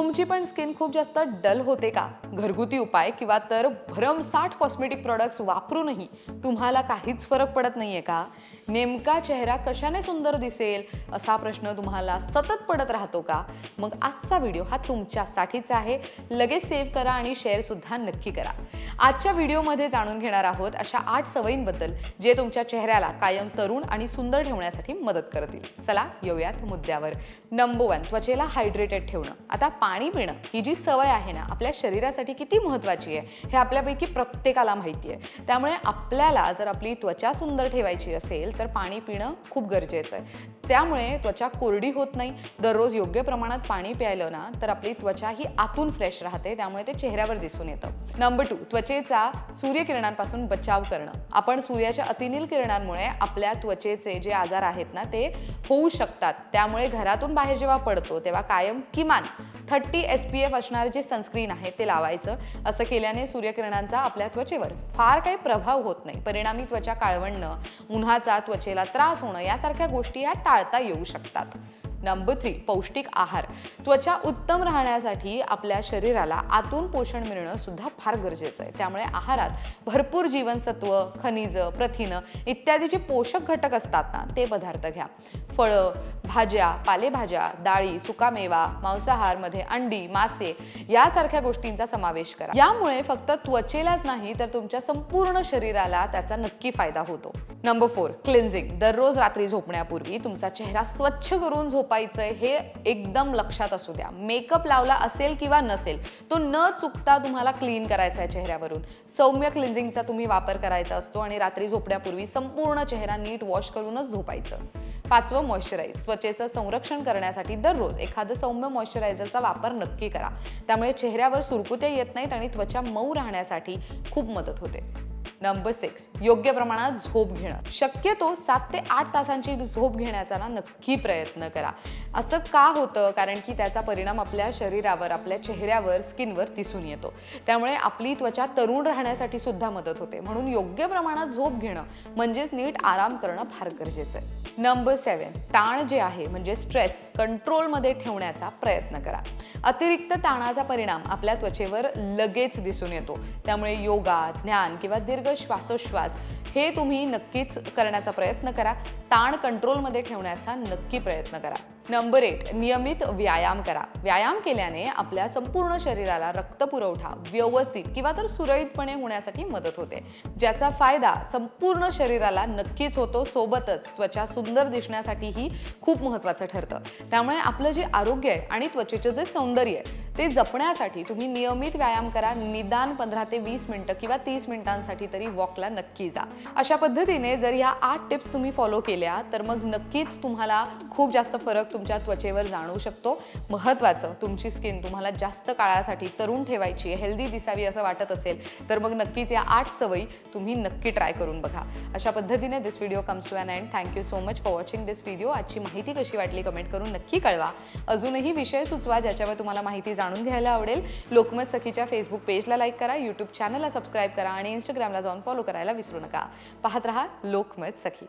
तुमची पण स्किन खूप जास्त डल होते का? घरगुती उपाय किंवा तर भरमसाठ कॉस्मेटिक प्रोडक्ट्स वापरूनही तुम्हाला काहीच फरक पडत नाहीये का? नेमका चेहरा कशाने सुंदर दिसेल असा प्रश्न तुम्हाला सतत पडत राहतो का? मग आजचा व्हिडिओ हा तुमच्यासाठीच आहे. लगेच सेव्ह करा आणि शेअर सुद्धा नक्की करा. आजच्या व्हिडिओमध्ये जाणून घेणार आहोत अशा आठ सवयींबद्दल जे तुमच्या चेहऱ्याला कायम तरुण आणि सुंदर ठेवण्यासाठी मदत करतील. चला येऊयात मुद्द्यावर. नंबर वन त्वचेला हायड्रेटेड ठेवणं. आता पाणी पिणं ही जी सवय आहे ना आपल्या शरीरासाठी किती महत्त्वाची आहे हे आपल्यापैकी प्रत्येकाला माहिती आहे. त्यामुळे आपल्याला जर आपली त्वचा सुंदर ठेवायची असेल तर पाणी पिणं खूप गरजेचं आहे. त्यामुळे त्वचा कोरडी होत नाही. दररोज योग्य प्रमाणात पाणी प्यायलं ना तर आपली त्वचा ही आतून फ्रेश राहते त्यामुळे ते चेहऱ्यावर दिसून येतं. नंबर टू त्वचेचा सूर्यकिरणांपासून बचाव करणं. आपण सूर्याच्या अतिनील किरणांमुळे आपल्या त्वचेचे जे आजार आहेत ना ते होऊ शकतात. त्यामुळे घरातून बाहेर जेव्हा पडतो तेव्हा कायम किमान थर्टी एस पी एफ असणारे जे सनस्क्रीन आहे ते लावायचं. असं केल्याने सूर्यकिरणांचा आपल्या त्वचेवर फार काही प्रभाव होत नाही. परिणामी त्वचा काळवणं उन्हाचा त्वचेला त्रास होणं यासारख्या गोष्टी या टाळता येऊ शकतात. नंबर थ्री पौष्टिक आहार. त्वचा उत्तम राहण्यासाठी आपल्या शरीराला आतून पोषण मिळणं सुद्धा फार गरजेचं आहे. त्यामुळे आहारात भरपूर जीवनसत्व खनिज प्रथिनं इत्यादी जे पोषक घटक असतात ना ते पदार्थ घ्या. फळं भाज्या पालेभाज्या डाळी सुकामेवा मांसाहारमध्ये अंडी मासे यासारख्या गोष्टींचा समावेश करा. यामुळे फक्त त्वचेलाच नाही तर तुमच्या संपूर्ण शरीराला त्याचा नक्की फायदा होतो. नंबर फोर क्लिन्झिंग दररोज रात्री झोपण्यापूर्वी तुमचा चेहरा स्वच्छ करून झोपायचंय हे एकदम लक्षात असू द्या. मेकअप लावला असेल किंवा नसेल तो न चुकता तुम्हाला क्लीन करायचा आहे चेहऱ्यावरून. सौम्य क्लिन्झिंगचा तुम्ही वापर करायचा असतो आणि रात्री झोपण्यापूर्वी संपूर्ण चेहरा नीट वॉश करूनच झोपायचं. पाचवं मॉइश्चराईज त्वचेचं संरक्षण करण्यासाठी दररोज एखादं सौम्य मॉइश्चरायझरचा वापर नक्की करा. त्यामुळे चेहऱ्यावर सुरकुत्या येत नाहीत आणि त्वचा मऊ राहण्यासाठी खूप मदत होते. नंबर सिक्स योग्य प्रमाणात झोप घेणं. शक्यतो सात ते आठ तासांची झोप घेण्याचा ना नक्की प्रयत्न करा. असं का होतं? कारण की त्याचा परिणाम आपल्या शरीरावर आपल्या चेहऱ्यावर स्किनवर दिसून येतो. त्यामुळे आपली त्वचा तरुण राहण्यासाठी सुद्धा मदत होते. म्हणून योग्य प्रमाणात झोप घेणं म्हणजेच नीट आराम करणं फार गरजेचं आहे. नंबर सेवन ताण जे आहे म्हणजे स्ट्रेस कंट्रोलमध्ये ठेवण्याचा प्रयत्न करा. अतिरिक्त ताणाचा परिणाम आपल्या त्वचेवर लगेच दिसून येतो. त्यामुळे योगा ध्यान किंवा दीर्घ શ્વાસોશ્વાસ हे तुम्ही नक्कीच करण्याचा प्रयत्न करा. ताण कंट्रोलमध्ये ठेवण्याचा नक्की प्रयत्न करा. नंबर एट नियमित व्यायाम करा. व्यायाम केल्याने आपल्या संपूर्ण शरीराला रक्तपुरवठा व्यवस्थित किंवा तर सुरळीतपणे होण्यासाठी मदत होते. ज्याचा फायदा संपूर्ण शरीराला नक्कीच होतो सोबतच त्वचा सुंदर दिसण्यासाठीही खूप महत्त्वाचं ठरतं. त्यामुळे आपलं जे आरोग्य आहे आणि त्वचेचं जे सौंदर्य आहे ते जपण्यासाठी तुम्ही नियमित व्यायाम करा. निदान पंधरा ते वीस मिनटं किंवा तीस मिनिटांसाठी तरी वॉकला नक्की जा. अशा पद्धतीने जर ह्या आठ टिप्स तुम्ही फॉलो केल्या तर मग नक्कीच तुम्हाला खूप जास्त फरक तुमच्या त्वचेवर जाणवू शकतो. महत्त्वाचं तुमची स्किन तुम्हाला जास्त काळासाठी तरुण ठेवायची हेल्दी दिसावी असं वाटत असेल तर मग नक्कीच या आठ सवयी तुम्ही नक्की ट्राय करून बघा. अशा पद्धतीने this video comes to an and thank you so much for watching this video आजची माहिती कशी वाटली कमेंट करून नक्की कळवा. अजूनही विषय सुचवा ज्याच्यावर तुम्हाला माहिती जाणून घ्यायला आवडेल लोकमत सखीच्या फेसबुक पेजला लाईक करा यूट्यूब चॅनलला सबस्क्राईब करा आणि इंस्टाग्रामला जाऊन फॉलो करायला विसरू नका. पाहत रहा लोकमत सखी.